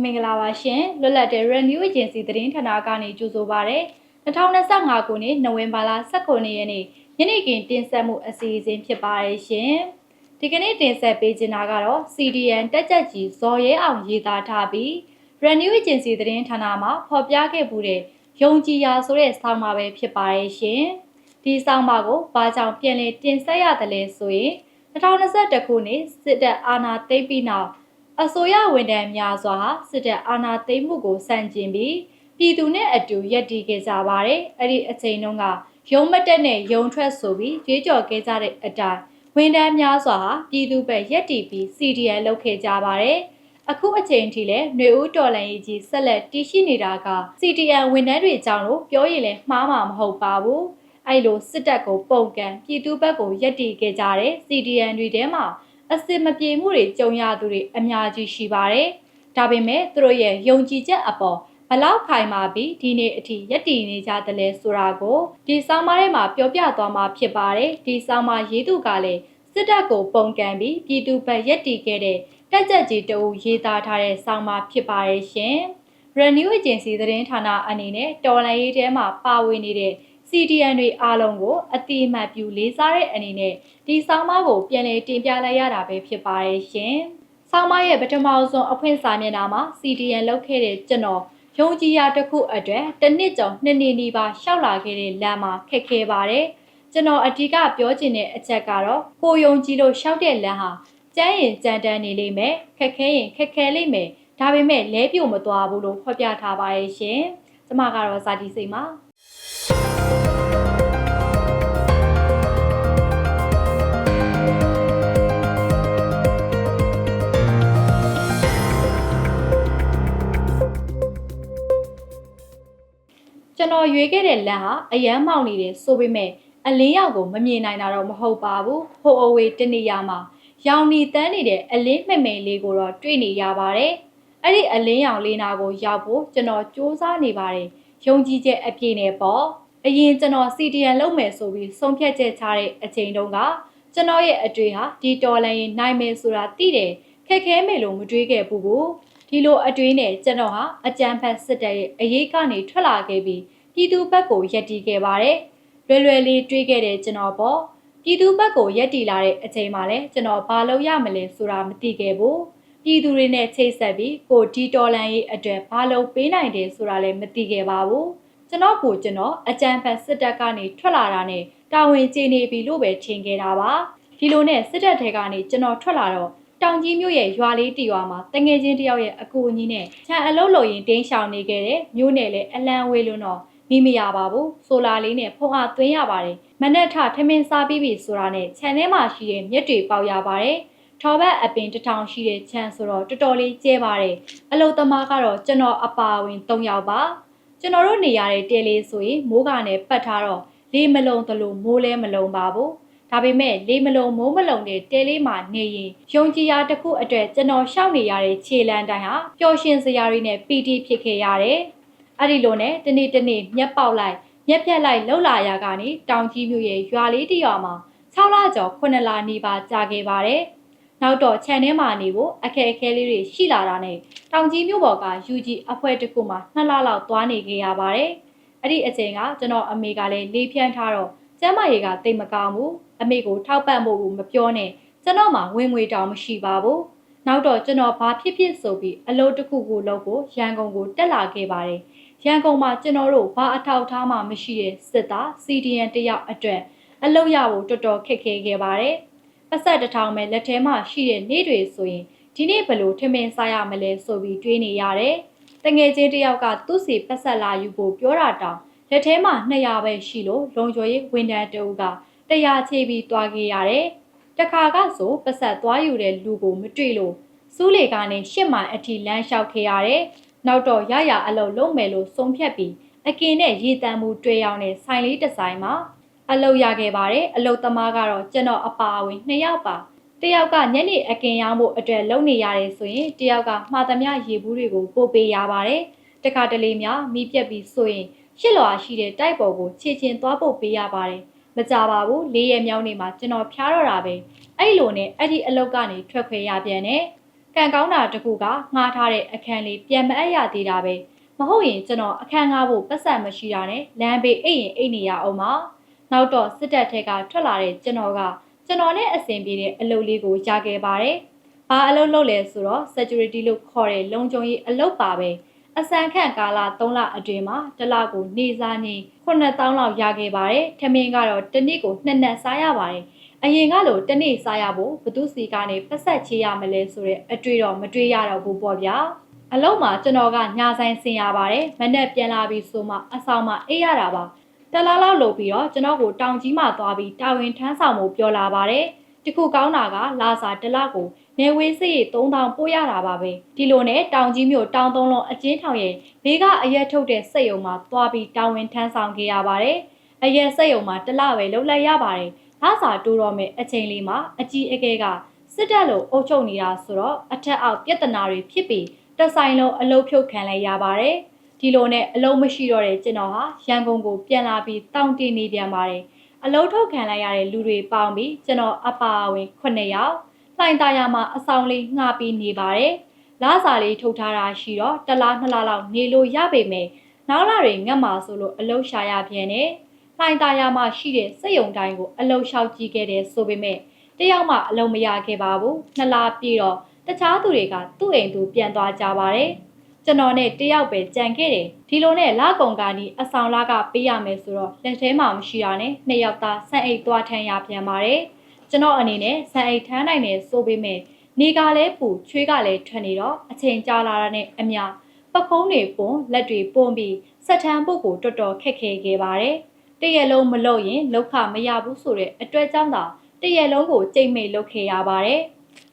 မင်္ဂလာပါရှင်လွတ်လပ်တဲ့ Renew Agency သတင်းဌာနကနေကြိုဆိုပါရစေ2025ခုနှစ်နိုဝင်ဘာလ19ရက်နေ့ညနေခင်းတင်ဆက်မှုအစီအစဉ်ဖြစ်ပါတယ်ရှင်ဒီကနေ့တင်ဆက်ပေးချင်တာကတော့ CDN တက်ကြက်ကြီးဇော်ရဲအောင်ရေးသားထားပြီး Renew Agency သတင်းဌာနမှာဖော်ပြခဲ့မှုတဲ့ယုံကြည်ရာဆိုတဲ့ဆောင်းပါပဲဖြစ်ပါတယ်ရှင်ဒီဆောင်းပါကိုဘာကြောင့်ပြန်လည်တင်ဆက်ရတယ်လဲဆိုရင်2021ခုနှစ်စစ်တပ်အာဏာသိမ်းပြီးနောက် အစိုးရဝန်ထမ်းများစွာဟာစစ်တပ်အာဏာသိမ်းမှုကိုစန့်ကျင်ပြီးပြည်သူနဲ့အတူရပ်တည်ခဲ့ကြပါတယ်။အဲ့ဒီအချိန်တုန်းကရုံးမတက်နဲ့ရုံထွက်ဆိုပြီးကြွေးကြော်ခဲ့ကြတဲ့အတိုင်းဝန်ထမ်းများစွာဟာပြည်သူဘက်ရပ်တည်ပြီး CDN လုပ်ခဲ့ကြပါတယ်။အခုအချိန်ထိလည်းຫນွေဦးတော်လန်ရေးကြီးဆက်လက်တည်ရှိနေတာက CDN ဝန်ထမ်းတွေကြောင့်လို့ပြောရင်လည်းမှားမှာမဟုတ်ပါဘူး။အဲ့လိုစစ်တပ်ကိုပုံကန်ပြည်သူဘက်ကိုရပ်တည်ခဲ့ကြတဲ့ CDN တွေထဲမှာ အစစ်မပြေမှုတွေကြုံရသူတွေအများကြီးရှိပါတယ်။ဒါပေမဲ့သူတို့ရဲ့ယုံကြည်ချက်အပေါ်ဘလောက်ခိုင်မာပြီးဒီနေ့အထိယက်တည်နေကြတယ်လဲဆိုတာကိုဒီဆောင်းပါးထဲမှာပြောပြသွားမှာဖြစ်ပါတယ်။ဒီဆောင်းပါးရေးသူကလည်းစစ်တပ်ကိုပုံကန်ပြီးပြည်သူ့ဘက်ယက်တည်ခဲ့တဲ့တက်ကြက်ကြီးတအူရေးသားထားတဲ့ဆောင်းပါးဖြစ်ပါတယ်ရှင်။ Renew Agency သတင်းဌာနအနေနဲ့တော်လိုင်းရေးထဲမှာပါဝင်နေတဲ့ CDN တွေအားလုံးကိုအတိအမှတ်ပြုလေးစားတဲ့အနေနဲ့ဒီဆောင်းပါးကိုပြန်လည်တင်ပြလိုက်ရတာပဲဖြစ်ပါရဲ့ရှင်။ဆောင်းပါးရဲ့ပထမဆုံးအဖွင့်စာမျက်နှာမှာ CDN လောက်ခဲ့တဲ့ကျွန်တော်ယုံကြည်ရာတစ်ခုအတွက်တစ်နှစ်ကျော်နှစ်နှစ်နီးပါးရှောက်လာခဲ့တဲ့လမ်းမှာခက်ခဲပါတယ်။ကျွန်တော်အဓိကပြောချင်တဲ့အချက်ကတော့ကိုယုံကြည်လို့ရှောက်တဲ့လမ်းဟာကျန်းရင်ကြမ်းတမ်းနေလိမ့်မယ်ခက်ခဲရင်ခက်ခဲလိမ့်မယ်ဒါပေမဲ့လဲပြိုမသွားဘူးလို့ဖော်ပြထားပါရဲ့ရှင်။ကျွန်မကတော့ဇာတိစိတ်ပါ ကျွန်တော်ရွေးခဲ့တဲ့လမ်းဟာအယမ်းမောင်နေတယ်ဆိုပေမဲ့အလင်းရောက်ကိုမမြင်နိုင်တာတော့မဟုတ်ပါဘူးဟိုအဝေးတနေရာမှာရောင်နေတန်းနေတဲ့အလင်းမှိတ်မိန်လေးကိုတော့တွေ့နေရပါတယ်အဲ့ဒီအလင်းရောင်လေးနာကိုရောက်ဖို့ကျွန်တော်စူးစမ်းနေပါတယ်ယုံကြည်ချက်အပြည့်နဲ့ပေါ့ အရင်ကျွန်တော် CDN လုပ်မယ်ဆိုပြီးဆုံးဖြတ်ချက်ချတဲ့အချိန်တုန်းကကျွန်တော်ရဲ့အတွေ့ဟာဒီတော်လိုင်းရင်နိုင်မယ်ဆိုတာသိတယ်ခက်ခဲမယ်လို့မတွေးခဲ့ဘူးဘူးဒီလိုအတွေးနဲ့ကျွန်တော်ဟာအကြံဖတ်စစ်တပ်ရဲ့အရေးကနေထွက်လာခဲ့ပြီးပြည်သူဘက်ကိုယက်တီခဲ့ပါတယ်လွယ်လွယ်လေးတွေးခဲ့တဲ့ကျွန်တော်ပေါ့ပြည်သူဘက်ကိုယက်တီလာတဲ့အချိန်မှာလဲကျွန်တော်ဘာလုပ်ရမလဲဆိုတာမသိခဲ့ဘူးပြည်သူတွေနဲ့ချိတ်ဆက်ပြီးကိုဒီတော်လန်ရေးအတွက်ဘာလုပ်ပေးနိုင်တယ်ဆိုတာလည်းမသိခဲ့ပါဘူး ကျွန်တော်ကိုကျွန်တော်အကြံဖတ်စစ်တပ်ကနေထွက်လာတာနဲ့တာဝန်ကျေနေပြီလို့ပဲထင်ခဲ့တာပါဒီလိုနဲ့စစ်တပ်ထဲကနေကျွန်တော်ထွက်လာတော့တောင်ကြီးမြို့ရဲ့ရွာလေးတီရွာမှာတငယ်ချင်းတယောက်ရဲ့အကူအညီနဲ့ခြံအလုတ်လို့ရင်တင်းရှောင်နေခဲ့တဲ့မြို့နယ်လေအလံဝေးလွန်းတော့မိမရပါဘူးဆိုလာလေးနဲ့ဖုံအားသွင်းရပါတယ်မနက်ထထမင်းစားပြီးပြီဆိုတာနဲ့ခြံထဲမှာရှိတဲ့မြက်တွေပေါက်ရပါတယ်ထော်ဘက်အပင်တထောင်ရှိတဲ့ခြံဆိုတော့တော်တော်လေးကျဲပါတယ်အလုတ်သမားကတော့ကျွန်တော်အပါဝင်၃ယောက်ပါ ကျွန်တော်တို့နေရတဲ့တဲလေးဆိုရင်မိုးကနဲ့ပတ်ထားတော့လေမလုံသလိုမိုးလဲမလုံပါဘူးဒါပေမဲ့လေမလုံမိုးမလုံတဲ့တဲလေးမှာနေရင်ယုံကြည်ရာတစ်ခုအတွက်ကျွန်တော်ရှောက်နေရတဲ့ခြေလမ်းတိုင်းဟာပျော်ရွှင်စရာတွေနဲ့ပီတိဖြစ်ခဲ့ရတယ်။အဲ့ဒီလိုနဲ့တနေ့တနေ့မျက်ပေါက်လိုက်မျက်ဖြက်လိုက်လှုပ်လာရကနေတောင်ကြီးမြို့ရဲ့ရွာလေးတစ်ရွာမှာ6လကျော်9လနေပါကြာခဲ့ပါတယ်။ နောက်တော့ခြံထဲမှာနေဖို့အခက်အခဲလေးတွေရှိလာတာနဲ့တောင်ကြီးမြို့ပေါ်က UG အဖွဲ့တစ်ခုမှ2လလောက်သွားနေခဲ့ရပါတယ်။အဲ့ဒီအချိန်ကကျွန်တော်အမေကလည်းလေးဖြန်းထားတော့ကျမ်းမာရေးကတိတ်မကောင်းဘူးအမေကိုထောက်ပံ့ဖို့မပြောနဲ့ကျွန်တော်မှဝင်ငွေတောင်မရှိပါဘူးနောက်တော့ကျွန်တော်ဘာဖြစ်ဖြစ်ဆိုပြီးအလုပ်တစ်ခုကိုလုပ်ဖို့ရန်ကုန်ကိုတက်လာခဲ့ပါတယ်ရန်ကုန်မှာကျွန်တော်တို့ဘာအထောက်ထားမှမရှိတဲ့စစ်သား CDN တယောက်အတွက်အလုပ်ရဖို့တော်တော်ခက်ခဲခဲ့ပါတယ် ပတ်ဆက်တစ်ထောင်ပဲလက်ထဲမှာရှိတဲ့နေ့တွေဆိုရင်ဒီနေ့ဘလို့ထမင်းစားရမလဲဆိုပြီးတွေးနေရတယ်တငယ်ချင်းတယောက်ကသူ့စီပတ်ဆက်လာယူဖို့ပြောတာတောင်လက်ထဲမှာ200ပဲရှိလို့လုံကျော်ရေးဝန်ထမ်းတအုပ်ကတရားချေပြီးတွားခဲ့ရတယ်။တခါကဆိုပတ်ဆက်သွားယူတဲ့လူကိုမတွေ့လို့စူးလေကနေရှစ်မိုင်အထိလမ်းလျှောက်ခဲ့ရတယ်။နောက်တော့ရရအလုပ်လုပ်မယ်လို့ဆုံးဖြတ်ပြီးအကင်နဲ့ရေတံမှုတွေ့ရောက်တဲ့ဆိုင်လေးတစ်ဆိုင်မှာ အလုပ်ရခဲ့ပါတယ်။အလုပ်သမားကတော့ကျွန်တော်အပါအဝင်နှစ်ယောက်ပါ။တယောက်ကညနေအကင်ရောင်းဖို့အတွက်လုပ်နေရတယ်ဆိုရင်တယောက်ကမှားသမျှရေဘူးတွေကိုပို့ပေးရပါတယ်။တခါတလေများမိပြက်ပြီးဆိုရင်ရှစ်လွာရှိတဲ့တိုက်ပေါ်ကိုခြေချင်းသွားပို့ပေးရပါတယ်မကြပါဘူးလေးရက်မြောင်းနေမှာကျွန်တော်ဖျားတော့တာပဲအဲ့လိုနဲ့အဲ့ဒီအလုတ်ကနေထွက်ခွေရပြန်တယ်ကံကောင်းတာတစ်ခုကငှားထားတဲ့အခန်းလေးပြန်မအပ်ရသေးတာပဲမဟုတ်ရင်ကျွန်တော်အခန်းငှားဖို့ပတ်စံမရှိတာနဲ့လမ်းဘေးအိတ်ရင်အိတ်နေရအောင်ပါ နောက်တော့စစ်တပ်ထက်ကထွက်လာတဲ့ကျွန်တော်ကကျွန်တော်နဲ့အဆင်ပြေတဲ့အလုပ်လေးကိုရခဲ့ပါတယ်ဘာအလုပ်လုပ်လဲဆိုတော့ security လို့ခေါ်တဲ့လုံခြုံရေးအလုပ်ပါပဲအစံခန့်ကာလ3လအတွင်းမှာတစ်လကိုနေစားနေ9000လောက်ရခဲ့ပါတယ်ထမင်းကတော့တစ်နေ့ကိုနှစ်နက်စားရပါတယ်အရင်ကလိုတစ်နေ့စားရဖို့ဘသူစီကနေပတ်ဆက်ချေးရမလဲဆိုတဲ့အတွေ့တော့မတွေ့ရတော့ဘူးပေါ့ဗျာအလုံးမှာကျွန်တော်ကညာဆိုင်ဆင်ရပါတယ်မနဲ့ပြန်လာပြီးဆိုမှအဆောင်မှာအေးရတာပါ တလားလောက်လုပ်ပြီးတော့ကျွန်တော်ကိုတောင်ကြီးမှသွားပြီးတာဝန်ထမ်းဆောင်မှုပြောလာပါတယ်တခုကောင်းတာကလာစာတစ်လကိုနေဝေးစိတ်3000ပို့ရတာပါပဲဒီလိုနဲ့တောင်ကြီးမြို့တောင်သုံးလုံးအကျဉ်းထောင်ရဲ့ဘေးကအရက်ထုတ်တဲ့စက်ရုံမှာသွားပြီးတာဝန်ထမ်းဆောင်ခဲ့ရပါတယ်အရက်စက်ရုံမှာတစ်လပဲလုပ်လိုက်ရပါတယ်လာစာတိုးတော့မယ်အချိန်လေးမှာအကြီးအကဲကစစ်တပ်လိုအုပ်ချုပ်နေတာဆိုတော့အထက်အောက်ပြဿနာတွေဖြစ်ပြီးတက်ဆိုင်လုံးအလုတ်ဖြုတ်ခံလိုက်ရပါတယ် ဒီလိုနဲ့အလုံးမရှိတော့တဲ့ကျွန်တော်ဟာရန်ကုန်ကိုပြန်လာပြီးတောင်းတင်နေပြန်ပါတယ်အလုံးထုတ်ခံလိုက်ရတဲ့လူတွေပေါင်းပြီးကျွန်တော်အပါအဝင်9ယောက်လှိုင်သားရမှာအဆောင်လေးငှားပြီးနေပါတယ်။လားစာလေးထုတ်ထားတာရှိတော့တစ်လားနှစ်လားလောက်နေလို့ရပေမယ့်နောက်လာတွေငတ်မှာဆိုလို့အလုံးရှာရပြန်နေ။လှိုင်သားရမှာရှိတဲ့စက်ယုံတိုင်းကိုအလုံးလျှောက်ကြည့်ခဲ့တယ်ဆိုပေမဲ့တယောက်မှအလုံးမရခဲ့ပါဘူး။နှစ်လားပြည့်တော့တခြားသူတွေကသူ့အိမ်သူပြန်သွားကြပါတယ်။ ကျွန်တော်နဲ့တယောက်ပဲကြံခဲ့တယ်ဒီလိုနဲ့လာကုံကနီအဆောင်လာကပေးရမယ်ဆိုတော့လက်ထဲမှာမရှိတာနဲ့နှစ်ယောက်သားဆန့်အိတ်သွားထမ်းရပြန်ပါတယ်ကျွန်တော်အနေနဲ့ဆန်အိတ်ထမ်းနိုင်တယ်ဆိုပေမဲ့နေကလည်းပူချွေးကလည်းထွက်နေတော့အချိန်ကြာလာတာနဲ့အမျှပကုံးတွေပွန်လက်တွေပွန်ပြီးဆက်ထမ်းဖို့ကိုတော်တော်ခက်ခဲခဲ့ပါတယ်တရက်လုံးမလုပ်ရင်လောက်ခမရဘူးဆိုတဲ့အတွက်ကြောင့်သာတရက်လုံးကိုကြိတ်မိတ်လုပ်ခဲ့ရပါတယ်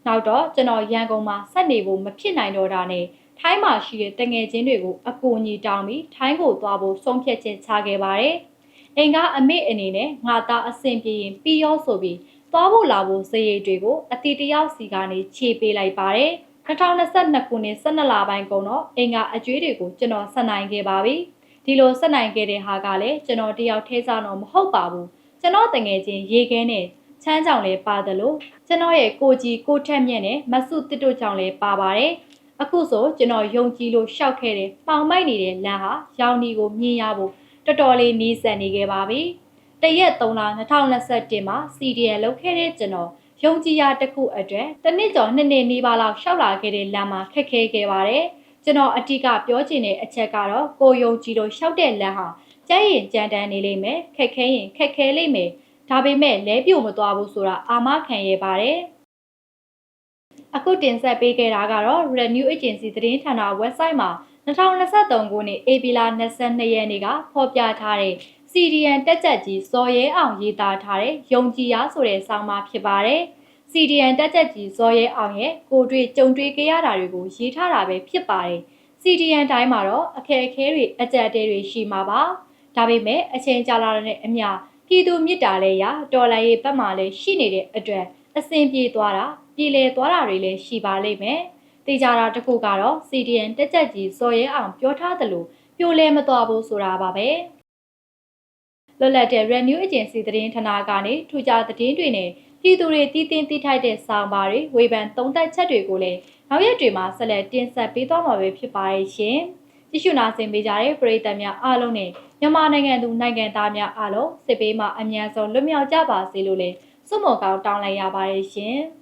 နောက်တော့ကျွန်တော်ရန်ကုန်မှာဆက်နေဖို့မဖြစ်နိုင်တော့တာနဲ့ ထိုင်းမှာရှိတဲ့တငယ်ချင်းတွေကိုအကူအညီတောင်းပြီးထိုင်းကိုသွားဖို့ဆုံးဖြတ်ချက်ချခဲ့ပါတယ်။အိမ်ကအမေအနေနဲ့ငါသားအဆင်ပြေရင်ပြီးရောဆိုပြီးသွားဖို့လာဖို့စရိတ်တွေကိုအတီတယောက်စီကနေခြေပေးလိုက်ပါတယ်။2022ခုနှစ်12လပိုင်းကုန်တော့အိမ်ကအကျွေးတွေကိုကျွန်တော်ဆက်နိုင်ခဲ့ပါပြီ။ဒီလိုဆက်နိုင်ခဲ့တဲ့ဟာကလည်းကျွန်တော်တယောက်ထဲစားတော့မဟုတ်ပါဘူး။ကျွန်တော်တငယ်ချင်းရေခဲနဲ့ချမ်းကြောင်လည်းပါတယ်လို့ကျွန်တော်ရဲ့ကိုကြီးကိုထက်မြင့်နဲ့မဆုတစ်တို့ကြောင့်လည်းပါပါတယ်။ အခုဆိုကျွန်တော်ယုံကြည်လို့ရှောက်ခဲ့တဲ့ပေါင်မိုက်နေတဲ့လမ်းဟာရောင်နီကိုမြင်ရဖို့တော်တော်လေးနီးစပ်နေခဲ့ပါပြီ။တရက်3လ2021မှာ CDN လုပ်ခဲ့တဲ့ကျွန်တော်ယုံကြည်ရာတစ်ခုအတွက်တစ်နှစ်ကျော်နှစ်နှစ်နီးပါးလောက်ရှောက်လာခဲ့တဲ့လမ်းမှာခက်ခဲခဲ့ပါတယ်။ကျွန်တော်အတိကပြောချင်တဲ့အချက်ကတော့ကိုယုံကြည်လို့ရှောက်တဲ့လမ်းဟာကြမ်းရင်ကြမ်းတမ်းနေလိမ့်မယ်ခက်ခဲရင်ခက်ခဲလိမ့်မယ်ဒါပေမဲ့လဲပြိုမသွားဘူးဆိုတာအာမခံရပါတယ်။ အခုတင်ဆက်ပေးခဲ့တာကတော့ Renew Agency သတင်းဌာန website မှာ2023ခုနှစ် AP လ22ရက်နေ့ကဖော်ပြထားတဲ့ CDN တက်ချက်ကြီးဇော်ရဲအောင်ရေးသားထားတဲ့ယုံကြည်ရဆိုတဲ့ဆောင်းပါးဖြစ်ပါတယ်။ CDN တက်ချက်ကြီးဇော်ရဲအောင်ရဲ့ကိုတွေ့ကြုံတွေ့ကြရတာတွေကိုရေးထားတာပဲဖြစ်ပါတယ်။ CDN တိုင်းမှာတော့အခက်အခဲတွေအကြက်တဲတွေရှိမှာပါ။ဒါပေမဲ့အချိန်ကြာလာတဲ့အမျှပြည်သူမြစ်တာလည်းရတော်လိုင်းရေးဘက်မှလည်းရှိနေတဲ့အတွက်အဆင်ပြေသွားတာ ပြည်လဲသွားတာတွေလည်းရှိပါလိမ့်မယ်။တေချာတာတစ်ခုကတော့ CDN တက်ချက်ကြီးဇော်ရဲအောင်ပြောထားသလိုပြိုလဲမသွားဘူးဆိုတာပါပဲ။လွတ်လပ်တဲ့ Renew Agency သတင်းဌာနကနေထူးခြားသတင်းတွေနဲ့ပြည်သူတွေတည်တင်တည်ထိုက်တဲ့စာပါတွေဝေဖန်သုံးသပ်ချက်တွေကိုလည်းနောက်ရက်တွေမှာဆက်လက်တင်ဆက်ပေးသွားမှာပဲဖြစ်ပါရဲ့ရှင်။ကြည့်ရှုနာဆင်ပေးကြတဲ့ပရိသတ်များအားလုံးနဲ့မြန်မာနိုင်ငံသူနိုင်ငံသားများအားလုံးစစ်ပေးမှအမြန်ဆုံးလွတ်မြောက်ကြပါစေလို့လည်းဆုမွန်ကောင်းတောင်းလိုက်ရပါတယ်ရှင်။